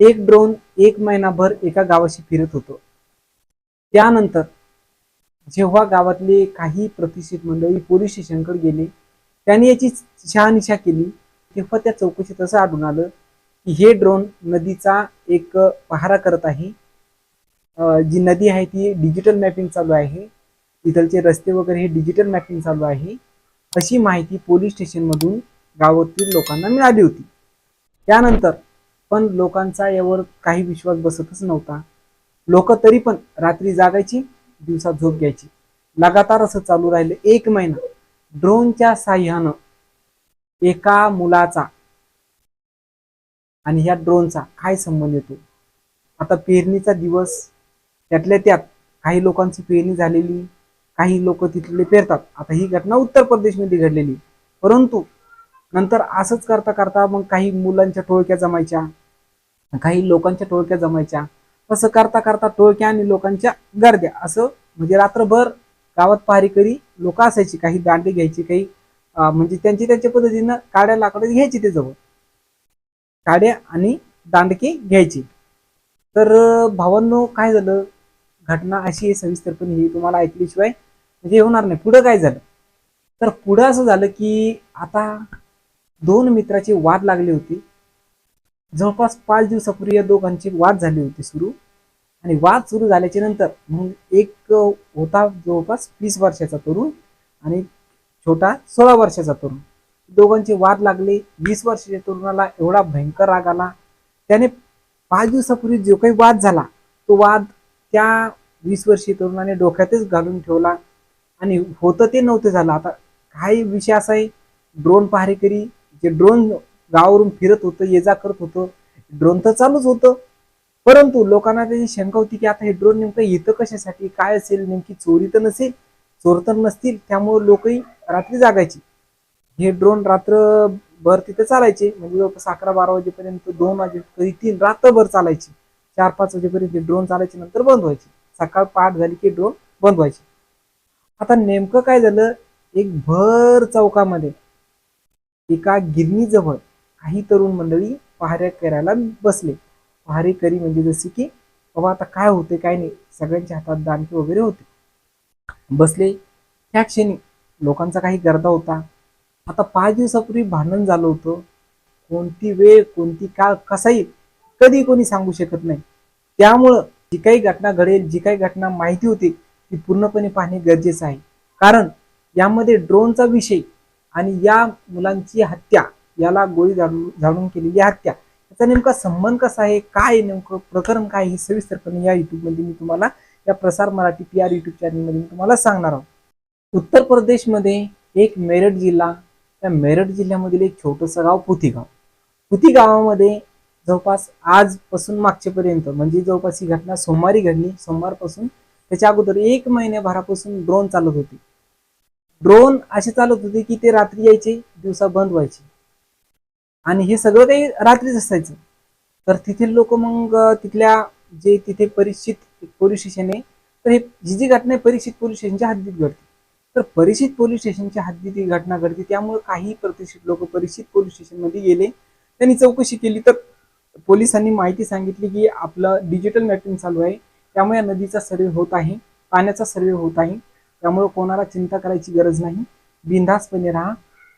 एक ड्रोन एक महिनाभर एका गावाशी फिरत होतो. त्यानंतर जेव्हा गावातले काही प्रतिष्ठित मंडळी पोलीस स्टेशनकडे गेले त्यांनी याची शहानिशा केली तेव्हा त्या चौकशीत असं आढळून आलं की हे ड्रोन नदीचा एक पहारा करत आहे. जी नदी आहे ती डिजिटल मॅपिंग चालू आहे. तिथलचे रस्ते वगैरे हे डिजिटल मॅपिंग चालू आहे. अशी माहिती पोलीस स्टेशनमधून गावातील लोकांना मिळाली होती. त्यानंतर पण लोकांचा यावर काही विश्वास बसतच नव्हता. लोक तरी पण रात्री जागायची दिवसा झोप घ्यायची. लगातार असं चालू राहिलं एक महिना. ड्रोनच्या साह्यानं एका मुलाचा आणि ह्या ड्रोनचा काय संबंध येतो? आता पेरणीचा दिवस त्यातल्या त्यात काही लोकांची पेरणी झालेली काही लोक तिथले पेरतात. आता ही घटना उत्तर प्रदेशमध्ये घडलेली. परंतु नंतर असंच करता करता मग काही मुलांच्या टोळक्या जमायच्या काही लोकांच्या टोळक्या जमायच्या. असं करता करता टोळक्या आणि लोकांच्या गर्द्या. असं म्हणजे रात्रभर गावात पहारेकरी लोक असायची काही दांडे घ्यायची काही म्हणजे त्यांची त्यांच्या पद्धतीनं काड्या लाकडं घ्यायची ते जवळ. काड्या आणि दांडके घ्यायची. तर भावांनो काय झालं? घटना अशी आहे सविस्तरपणे ही तुम्हाला ऐकल्याशिवाय म्हणजे हे होणार नाही. पुढं काय झालं? तर पुढं असं झालं की आता दोन मित्राचे वाद लागले होते. जवळपास पाच दिवसापूर्वी या दोघांची वाद झाली होती सुरू. आणि वाद सुरू झाल्याच्यानंतर मग एक होता जवळपास वीस वर्षाचा तरुण आणि छोटा सोळा वर्षाचा तरुण. दोघांचे वाद लागले. वीस वर्षाच्या तरुणाला एवढा भयंकर राग आला. त्याने पाच दिवसापूर्वी जो काही वाद झाला तो वाद त्या वीस वर्षीय तरुणाने डोक्यातच घालून ठेवला. आणि होतं ते नव्हतं झालं. आता काही विषय असा आहे ड्रोन पहारेकरी जे ड्रोन गावावरून फिरत होतं ये जा करत होतं ड्रोन तर चालूच होतं. परंतु लोकांना त्याची शंका होती की आता हे ड्रोन नेमकं येतं कशासाठी काय असेल नेमकी चोरी तर नसेल चोर तर नसतील त्यामुळे लोकही रात्री जागायची. हे ड्रोन रात्रभर तिथे चालायचे म्हणजे जवळपास अकरा बारा वाजेपर्यंत दोन वाजे कधी तीन रात्रभर चालायचे. चार पाच वाजेपर्यंत ड्रोन चालायचे नंतर बंद व्हायचे. सकाळ पहाट झाली की ड्रोन बंद व्हायचे. आता नेमकं काय झालं? एक भर चौकामध्ये एका गिरणीजवळ काही तरुण मंडळी पहाऱ्या करायला बसले. पहारेकरी म्हणजे जसे की बाबा आता काय होते काय नाही? सगळ्यांच्या हातात दानके वगैरे होते. बसले. त्या क्षणी लोकांचा काही गर्दा होता. आता पाच दिवसापूर्वी भांडण झालं होतं. कोणती वेळ कोणती काळ कसाही कधी कोणी सांगू शकत नाही. त्यामुळं जी काही घटना घडेल जी काही घटना माहिती होती ती पूर्णपणे पाहणे गरजेचं आहे. कारण यामध्ये ड्रोनचा विषय आणि या मुलांची हत्या याला गोळी झाडून झाडून केलेली हत्या याचा नेमका संबंध कसा आहे? काय नेमकं? प्रकरण काय आहे हे सविस्तरपणे या युट्यूबमध्ये मी तुम्हाला या प्रसार मराठी पी आर युट्यूब चॅनलमध्ये मी तुम्हाला सांगणार आहोत. उत्तर प्रदेशमध्ये एक मेरठ जिल्हा त्या मेरठ जिल्ह्यामधील एक छोटंसं गाव पुथीगाव गाव गावामध्ये जवळपास आजपासून मागच्यापर्यंत म्हणजे जवळपास ही घटना सोमवारी घडली. सोमवारपासून त्याच्या अगोदर एक महिन्याभरापासून ड्रोन चालत होती. ड्रोन असे चालत होते की ते रात्री यायचे दिवसा बंद व्हायचे. आणि हे सगळं काही रात्रीच असायचं. तर तिथील लोक मग तिथल्या जे तिथे परिचित पोलीस स्टेशन आहे तर हे जी जी घटना परिचित परीक्षित पोलीस स्टेशनच्या हद्दीत घडते. तर परिचित पोलीस स्टेशनच्या हद्दीत ही घटना घडते त्यामुळे काही प्रतिष्ठित लोक परिचित पोलीस स्टेशनमध्ये गेले. त्यांनी चौकशी केली तर पोलिसांनी माहिती सांगितली की आपलं डिजिटल मॅपिंग चालू आहे. त्यामुळे नदीचा सर्वे होत आहे पाण्याचा सर्वे होत आहे. त्यामुळे कोणाला चिंता करायची गरज नाही. बिनधास्तपणे राहा.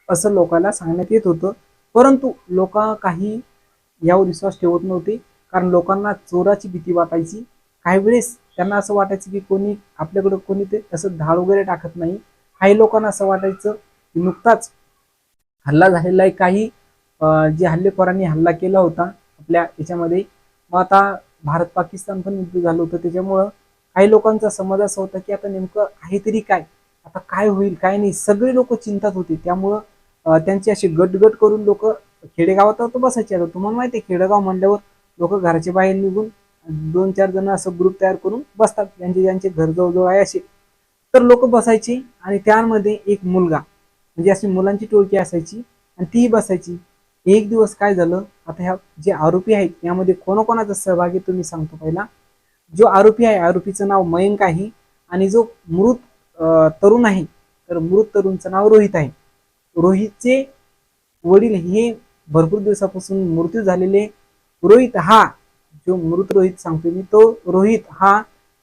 असं लोकांना सांगण्यात येत होतं. परंतु लोक काही यावर विश्वास ठेवत नव्हते. कारण लोकांना चोराची भीती वाटायची. काही वेळेस त्यांना असं वाटायचं की कोणी आपल्याकडं कोणी ते असं धाड वगैरे टाकत नाही. काही लोकांना असं वाटायचं की नुकताच हल्ला झालेला आहे काही जे हल्लेखोरांनी हल्ला केला होता आपल्या याच्यामध्ये. मग आता भारत पाकिस्तान पण युद्ध झालं होतं. त्याच्यामुळं काही लोकांचा समज असा होता की आता नेमकं आहे तरी काय आता काय होईल काय नाही सगळे लोक चिंतात होते. त्यामुळं त्यांची अशी गटगट करून लोक खेडेगावात तर बसायचे. आता तुम्हाला माहिती आहे खेडेगाव म्हणल्यावर लोक घराच्या बाहेर निघून दोन चार जण असं ग्रुप तयार करून बसतात. ज्यांचे ज्यांचे घर जवळजवळ आहे असे. तर लोक बसायचे आणि त्यामध्ये एक मुलगा म्हणजे अशी मुलांची टोळकी असायची आणि तीही बसायची. एक दिवस काय झालं आता ह्या जे आरोपी आहेत यामध्ये कोणाकोणाचा सहभाग आहे तुम्ही सांगतो पहिला. जो आरोपी आहे आरोपीचं नाव मयंक आहे आणि जो मृत तरुण आहे तर मृत तरुणचं नाव रोहित आहे. रोहितचे वडील हे भरपूर दिवसापासून मृत्यू झालेले रोहित हा जो मृत रोहित सांगतोय मी तो रोहित हा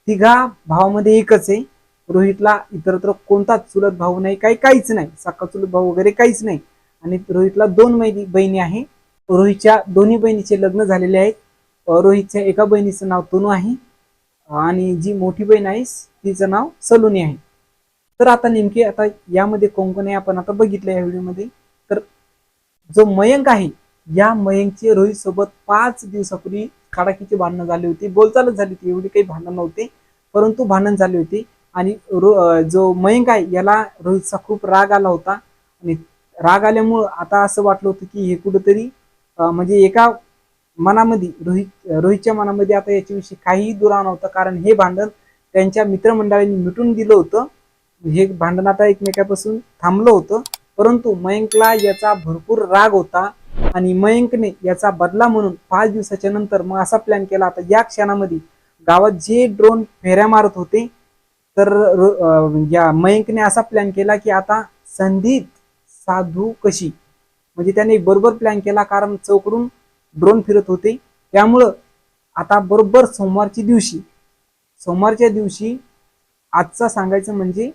तिघा भावामध्ये एकच आहे. रोहितला इतरत्र कोणताच चुलत भाऊ नाही काही काहीच नाही सक्का चुलत भाऊ वगैरे काहीच नाही. आणि रोहितला दोन बहिणी बहिणी आहे. रोहितच्या दोन्ही बहिणीचे लग्न झालेले आहेत. रोहितच्या एका बहिणीचं नाव तनू आहे. आणि जी मोठी बहीण आहे तिचं नाव सलोनी आहे. तर आता नेमके आता यामध्ये कोण कोण आहे आपण आता बघितलं या व्हिडिओमध्ये. तर जो मयंक आहे या मयंकचे रोहित सोबत पाच दिवसापूर्वी काडाकीची भांडणं झाली होती. बोलचालच झाली होती एवढी काही भांडण नव्हते. परंतु भांडण झाले होते. आणि रो जो मयंक आहे याला रोहितचा खूप राग आला होता. आणि राग आल्यामुळं आता असं वाटलं होतं की हे कुठंतरी म्हणजे एका मनामध्ये रोहित रोहितच्या मनामध्ये आता याच्याविषयी काहीही दुरा नव्हता. कारण हे भांडण त्यांच्या मित्रमंडळाने मिटून दिलं होतं. हे भांडण आता एकमेकापासून थांबलं होतं. परंतु मयंकला याचा भरपूर राग होता आणि मयंकने याचा बदला म्हणून पाच दिवसाच्या नंतर मग असा प्लॅन केला. आता या क्षणामध्ये गावात जे ड्रोन फेऱ्या मारत होते तर या मयंकने असा प्लॅन केला की आता संधीत साधू कशी? म्हणजे त्याने बरोबर प्लॅन केला. कारण चौकडून ड्रोन फिरत होते. त्यामुळं आता बरोबर सोमवारच्या दिवशी सोमवारच्या दिवशी आजचा सांगायचं म्हणजे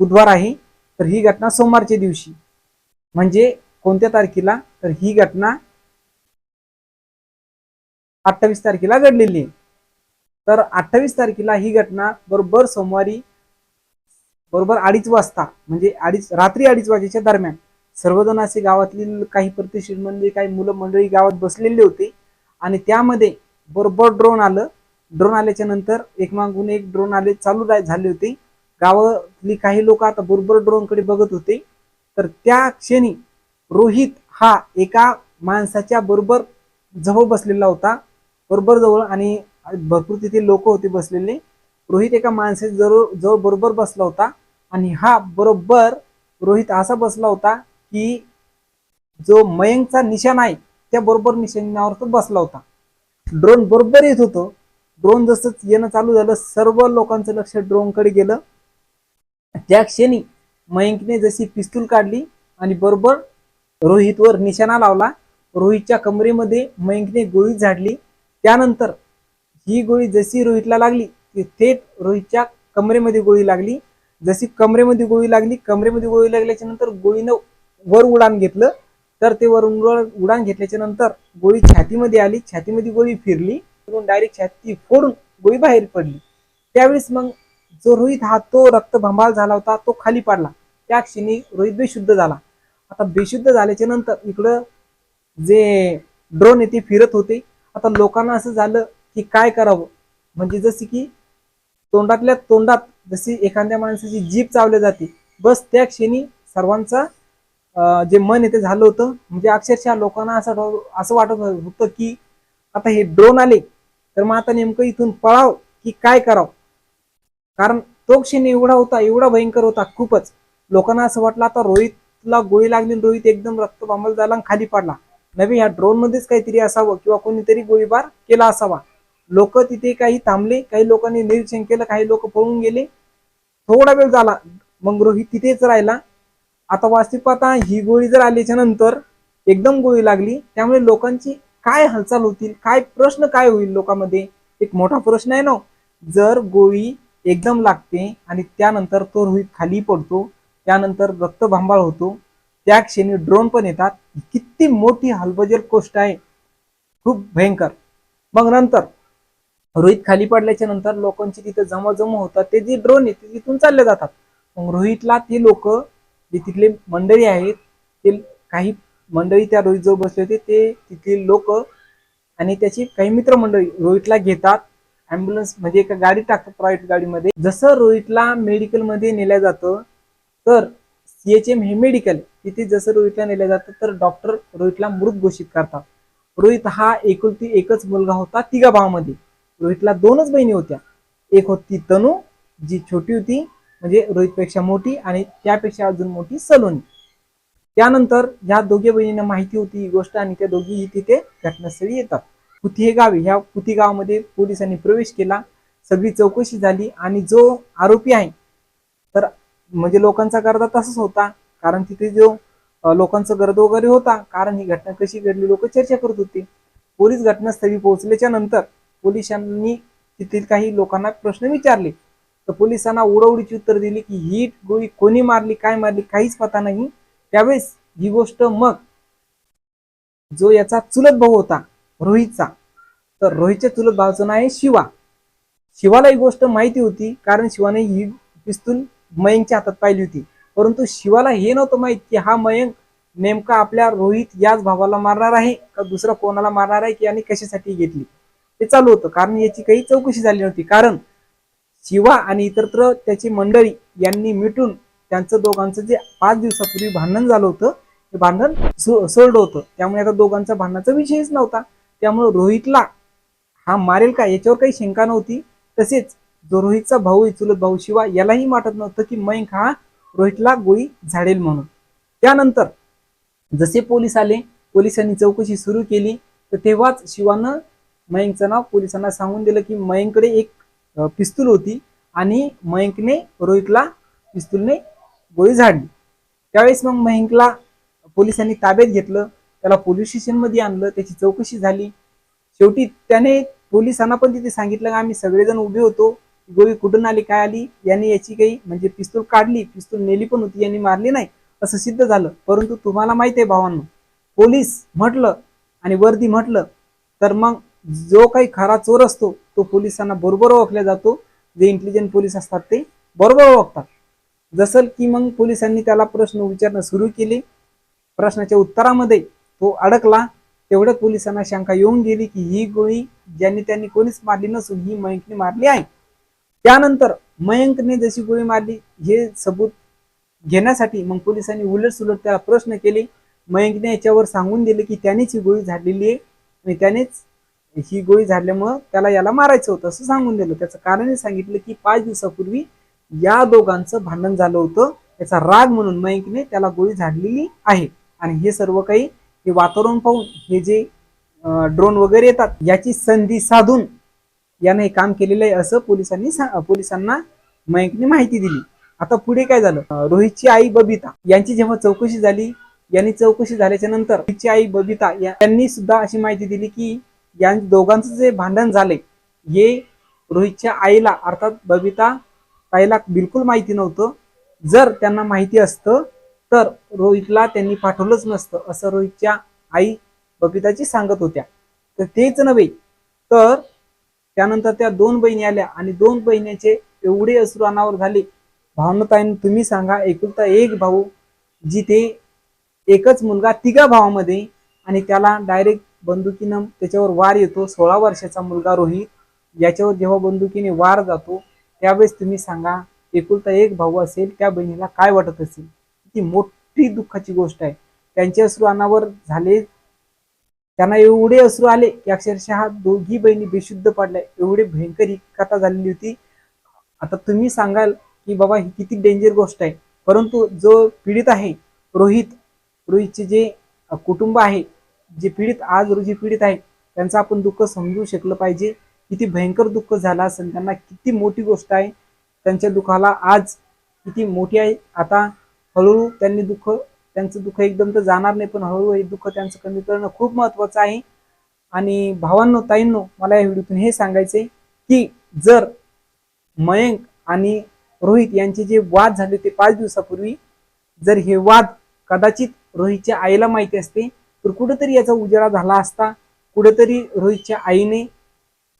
बुधवार आहे तर ही घटना सोमवारच्या दिवशी. म्हणजे कोणत्या तारखेला? तर ही घटना अठ्ठावीस तारखेला घडलेली आहे. तर अठ्ठावीस तारखेला ही घटना बरोबर सोमवारी बरोबर अडीच वाजता म्हणजे अडीच रात्री अडीच वाजेच्या दरम्यान सर्वजण असे गावातील काही प्रतिष्ठित मंडळी काही मुलं मंडळी गावात बसलेले होते. आणि त्यामध्ये बरोबर ड्रोन आलं. ड्रोन आल्याच्यानंतर एक मागून एक ड्रोन आले चालू राय झाले होते. गावातली काही लोक आता बरोबर ड्रोनकडे बघत होते. तर त्या क्षणी रोहित हा एका माणसाच्या बरोबर जवळ बसलेला होता. बरोबर जवळ आणि भरपूर तिथे लोक होते बसलेले. रोहित एका माणसाच्या जवळ जवळ बरोबर बसला होता. आणि हा बरोबर रोहित असा बसला होता की जो मयंकचा निशाण आहे त्या बरोबर निशाणावर तो बसला होता. ड्रोन बरोबर येत होतं. ड्रोन जसंच येणं चालू झालं सर्व लोकांचं लक्ष ड्रोनकडे गेलं. त्या क्षणी मयंकने जशी पिस्तूल काढली आणि बरोबर रोहितवर निशाणा लावला रोहितच्या कमरेमध्ये मयंकने गोळी झाडली. त्यानंतर ही गोळी जशी रोहितला लागली ती थेट रोहितच्या कमरेमध्ये गोळी लागली. जशी कमरेमध्ये गोळी लागली कमरेमध्ये गोळी लागल्याच्या नंतर गोळीनं वर उडान घेतलं तर ते वर उडान घेतल्याच्या नंतर गोळी छातीमध्ये आली. छातीमध्ये गोळी फिरली. डायरेक्ट छाती फोडून गोळी बाहेर पडली. त्यावेळेस मग जो रोहित हा तो रक्तभंबाळ झाला होता तो खाली पडला. त्या क्षणी रोहित बेशुद्ध झाला. आता बेशुद्ध झाल्याच्यानंतर इकडं जे ड्रोन येते फिरत होते. आता लोकांना असं झालं की काय करावं? म्हणजे जसे की तोंडातल्या तोंडात जशी एखाद्या माणसाची जीभ चावल्या जाते बस त्या क्षणी सर्वांचा जे मन आहे ते झालं होतं. म्हणजे अक्षरशः लोकांना असं असं वाटत होतं की आता हे ड्रोन आले तर मग आता नेमकं इथून पळाव की काय करावं? कारण तो क्षण एवढा होता एवढा भयंकर होता खूपच. लोकांना असं वाटलं आता रोहितला गोळी लागली रोहित एकदम रक्तबांबल झाला आणि खाली पडला. नव्हे ह्या ड्रोन मध्येच काहीतरी असावं किंवा कोणीतरी गोळीबार केला असावा. लोक तिथे काही थांबले काही लोकांनी निरीक्षण केलं काही लोक पळून गेले. थोडा वेळ झाला मग रोहित तिथेच राहिला. आता वास्तविक ही गोळी जर आल्याच्यानंतर एकदम गोळी लागली त्यामुळे लोकांची काय हालचाल होतील काय प्रश्न काय होईल लोकांमध्ये? एक मोठा प्रश्न आहे ना हो. जर गोळी एकदम लागते आणि त्यानंतर तो रोहित खाली पडतो त्यानंतर रक्तभांबाळ होतो त्या क्षणी ड्रोन पण येतात. किती मोठी हलबजर गोष्ट आहे. खूप भयंकर. मग नंतर रोहित खाली पडल्याच्या नंतर लोकांची तिथे जमाजमा होतात ते जे ड्रोन आहे ते तिथून चालले जातात. मग रोहितला ते लोक जे तिथले मंडळी आहेत ते काही मंडळी त्या रोहित जवळ बसले होते ते तिथले लोक आणि त्याची काही मित्र मंडळी रोहितला घेतात. ॲम्ब्युलन्स म्हणजे एका गाडी टाकतात प्रायव्हेट गाडीमध्ये. जसं रोहितला मेडिकलमध्ये नेलं जातं तर सीएचएम हे मेडिकल तिथे जसं रोहितला नेलं जातं तर डॉक्टर रोहितला मृत घोषित करतात. रोहित हा एकुलती एकच मुलगा होता तिघा भावामध्ये. रोहितला दोनच बहिणी होत्या. एक होती तनू जी छोटी होती म्हणजे रोहितपेक्षा मोठी आणि त्यापेक्षा अजून मोठी सलोनी. त्यानंतर ह्या दोघे बहिणींना माहिती होती ही गोष्ट आणि त्या दोघीही तिथे घटनास्थळी येतात. पुती हे गाव ह्या पुती गावामध्ये पोलिसांनी प्रवेश केला. सगळी चौकशी झाली आणि जो आरोपी आहे तर म्हणजे लोकांचा गर्दा तसाच होता. कारण तिथे जो लोकांचा गर्द वगैरे होता कारण ही घटना कशी घडली लोक चर्चा करत होते. पोलीस घटनास्थळी पोहोचल्याच्या नंतर पोलिसांनी तेथील काही लोकांना प्रश्न विचारले. तर पोलिसांना उडवडीची उत्तर दिली की ही गोळी कोणी मारली काय मारली काहीच पता नाही. त्यावेळेस ही गोष्ट मग जो याचा चुलत भाऊ होता रोहितचा तर रोहितच्या चुलत भावाचं नाव आहे शिवा. शिवाला ही गोष्ट माहिती होती कारण शिवाने ही पिस्तूल मयंकच्या हातात पाहिली होती. परंतु शिवाला हे नव्हतं माहीत की हा मयंक नेमका आपल्या रोहित याच भावाला मारणार आहे का दुसरा कोणाला मारणार आहे की आणि कशासाठी घेतली. ते चालू होतं कारण याची काही चौकशी झाली नव्हती. कारण शिवा आणि इतरत्र त्याची मंडळी यांनी मिटून त्यांचं दोघांचं जे पाच दिवसापूर्वी भांडण झालं होतं ते भांडण सो- सोडलं होतं. त्यामुळे आता दोघांचा भांडणाचा विषयच नव्हता. त्यामुळे रोहितला हा मारेल का याच्यावर काही शंका नव्हती. तसेच जो रोहितचा भाऊ आहे, चुलत भाऊ शिवा यालाही वाटत नव्हतं की मयंक हा रोहितला गोळी झाडेल म्हणून. त्यानंतर जसे पोलीस आले पोलिसांनी चौकशी सुरू केली तर तेव्हाच शिवानं मयंकचं नाव पोलिसांना सांगून दिलं की मयंककडे एक पिस्तूल होती आणि मयंकने रोहितला पिस्तूलने गोळी झाडली त्यावेळेस मग मयंकला पोलिसांनी ताब्यात घेतलं त्याला पोलीस स्टेशनमध्ये आणलं त्याची चौकशी झाली. शेवटी त्याने पोलिसांना पण तिथे सांगितलं का आम्ही सगळेजण उभे होतो गोळी कुठून आली काय आली याने याची काही म्हणजे पिस्तूल काढली पिस्तूल नेली पण होती यांनी मारली नाही असं सिद्ध झालं. परंतु तुम्हाला माहीत आहे भावांनो पोलीस म्हटलं आणि वर्दी म्हटलं तर मग जो काही खरा चोर असतो तो पोलिसांना बरोबर ओळखला जातो. जे इंटेलिजंट पोलीस असतात ते बरोबर ओळखतात. जसं की मग पोलिसांनी त्याला प्रश्न विचारणं सुरू केले. प्रश्नाच्या उत्तरामध्ये तो अडकला. तेवढ्यात पोलिसांना शंका येऊन गेली की ही गोळी ज्यांनी त्यांनी कोणीच मारली नसून ही मयंकने मारली आहे. त्यानंतर मयंकने जशी गोळी मारली हे सबूत घेण्यासाठी मग पोलिसांनी उलट सुलट त्याला प्रश्न केले. मयंकने याच्यावर सांगून दिले की त्यानेच ही गोळी झाडलेली आहे आणि त्यानेच ही गोळी झाल्यामुळं त्याला याला मारायचं होतं असं सांगून दिलं. त्याचं कारणही सांगितलं की पाच दिवसापूर्वी या दोघांचं भांडण झालं होतं. त्याचा राग म्हणून मयंकने त्याला गोळी झाडलेली आहे. आणि हे सर्व काही हे वातावरण पाहून हे जे ड्रोन वगैरे येतात याची संधी साधून याने हे काम केलेलं आहे असं पोलिसांनी पोलिसांना मयंकने माहिती दिली. आता पुढे काय झालं? रोहितची आई बबिता यांची जेव्हा चौकशी झाली यांनी चौकशी झाल्याच्यानंतर रोहितची आई बबिता यांनी सुद्धा अशी माहिती दिली की या दोघांचं जे भांडण झाले हे रोहितच्या आईला अर्थात बबिता ताईला बिलकुल माहिती नव्हतं. जर त्यांना माहिती असतं तर रोहितला त्यांनी पाठवलंच नसतं असं रोहितच्या आई बबिताची सांगत होत्या. तर तेच नव्हे तर त्यानंतर त्या दोन बहिणी आल्या आणि दोन बहिणीचे एवढे अश्रू अनावर झाले. भावनताईन तुम्ही सांगा एकुलता एक भाऊ जिथे एकच मुलगा तिघा भावामध्ये आणि त्याला डायरेक्ट बंदुकीनं त्याच्यावर वार येतो. सोळा वर्षाचा मुलगा रोहित याच्यावर जेव्हा बंदुकीने वार जातो त्यावेळेस तुम्ही सांगा एकुलता एक भाऊ असेल त्या बहिणीला काय वाटत असेल? ती मोठी दुःखाची गोष्ट आहे. त्यांचे अश्रू अनावर झाले. त्यांना एवढे अश्रू आले की अक्षरशः दोघी बहिणी बेशुद्ध पडल्या. एवढी भयंकर ही कथा झालेली होती. आता तुम्ही सांगाल की बाबा ही किती डेंजर गोष्ट आहे. परंतु जो पीडित आहे रोहित रोहितचे जे कुटुंब आहे जे पीडित आज रोजी पीडित आहे त्यांचं आपण दुःख समजू शकलं पाहिजे. किती भयंकर दुःख झालं असेल त्यांना किती मोठी गोष्ट आहे. त्यांच्या दुःखाला आज किती मोठी आहे. आता हळूहळू त्यांनी दुःख त्यांचं दुःख एकदम तर जाणार नाही पण हळूहळू हे दुःख त्यांचं कमी करणं खूप महत्वाचं आहे. आणि भावांनो ताईंनो मला या व्हिडिओतून हे सांगायचंय की जर मयंक आणि रोहित यांचे जे वाद झाले ते पाच दिवसापूर्वी जर हे वाद कदाचित रोहितच्या आईला माहिती असते तर कुठेतरी याचा उजेडा झाला असता कुठेतरी रोहितच्या आईने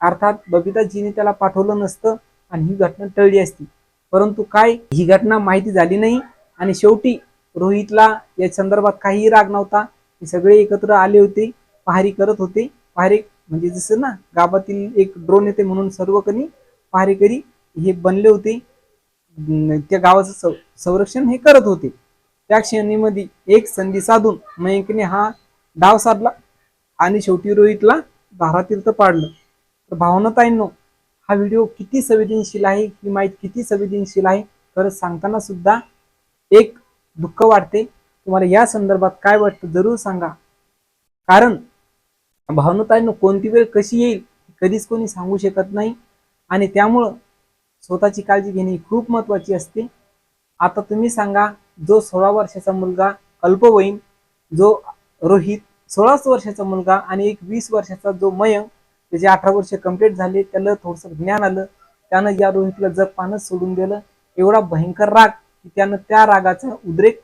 अर्थात बबिताजीने त्याला पाठवलं नसतं आणि ही घटना टळली असती. परंतु काय? ही घटना माहिती झाली नाही आणि शेवटी रोहितला या संदर्भात काहीही राग नव्हता. ते सगळे एकत्र आले होते पहारी करत होते. पहारे म्हणजे जसं ना गावातील एक ड्रोन येते म्हणून सर्व कणी पहारेकरी हे बनले होते. त्या गावाचं सं- संरक्षण हे करत होते. त्या क्षणीमध्ये एक संधी साधून मयंकने हा डाव साधला आणि शेवटी रोहितला धारातीर्थ पाडलं. तर भावनताईंनो हा व्हिडिओ किती संवेदनशील आहे ही माहिती किती संवेदनशील आहे खरंच सांगताना सुद्धा एक दुःख वाटते. तुम्हाला या संदर्भात काय वाटतं जरूर सांगा. कारण भावनताईंनो कोणती वेळ कशी येईल कधीच कोणी सांगू शकत नाही. आणि त्यामुळं स्वतःची काळजी घेणे खूप महत्वाची असते. आता तुम्ही सांगा जो सोळा वर्षाचा मुलगा अल्पवयीन जो रोहित सोळाच वर्षाचा मुलगा आणि एक वीस वर्षाचा जो मयंक त्याचे अठरा वर्ष कंप्लीट झाले त्याला थोडस ज्ञान आलं. त्यानं या रोहितला जग पानच सोडून दिलं. एवढा भयंकर राग की त्यानं त्या रागाचा उद्रेक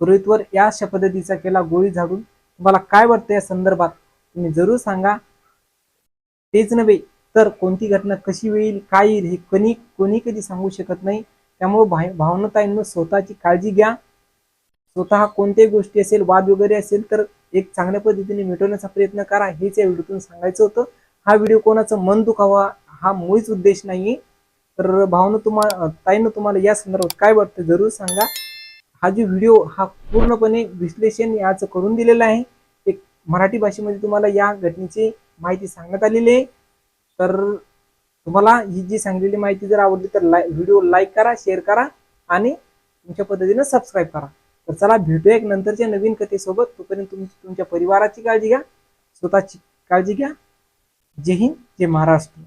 रोहितवर या अशा पद्धतीचा केला गोळी झाडून. तुम्हाला काय वाटतं या संदर्भात? तुम्ही जरूर सांगा. तेच नव्हे तर कोणती घटना कशी होईल काय येईल हे कोणी कोणी कधी सांगू शकत नाही. त्यामुळे भावनताईंना स्वतःची काळजी घ्या. स्वतः कोणत्याही गोष्टी असेल वाद वगैरे असेल तर एक चांगल्या पद्धतीने मिटवण्याचा प्रयत्न करा हेच या व्हिडिओतून सांगायचं होतं. हा व्हिडिओ कोणाचं मन दुखावा हा मुळीच उद्देश नाही तर भावनं तुम्हाला ताईनं तुम्हाला या संदर्भात काय वाटतं जरूर सांगा. हा जो व्हिडिओ हा पूर्णपणे विश्लेषण याचं करून दिलेलं आहे. एक मराठी भाषेमध्ये तुम्हाला या घटनेची माहिती सांगण्यात आलेली आहे. तर तुम्हाला ही जी सांगलेली माहिती जर आवडली तर लाईक व्हिडिओ लाईक करा शेअर करा आणि तुमच्या पद्धतीनं सबस्क्राईब करा. तर चला भेटूया एक नंतरच्या नवीन कथेसोबत. तोपर्यंत तुम्ही तुमच्या परिवाराची काळजी घ्या. स्वतःची काळजी घ्या. जय हिंद जय महाराष्ट्र.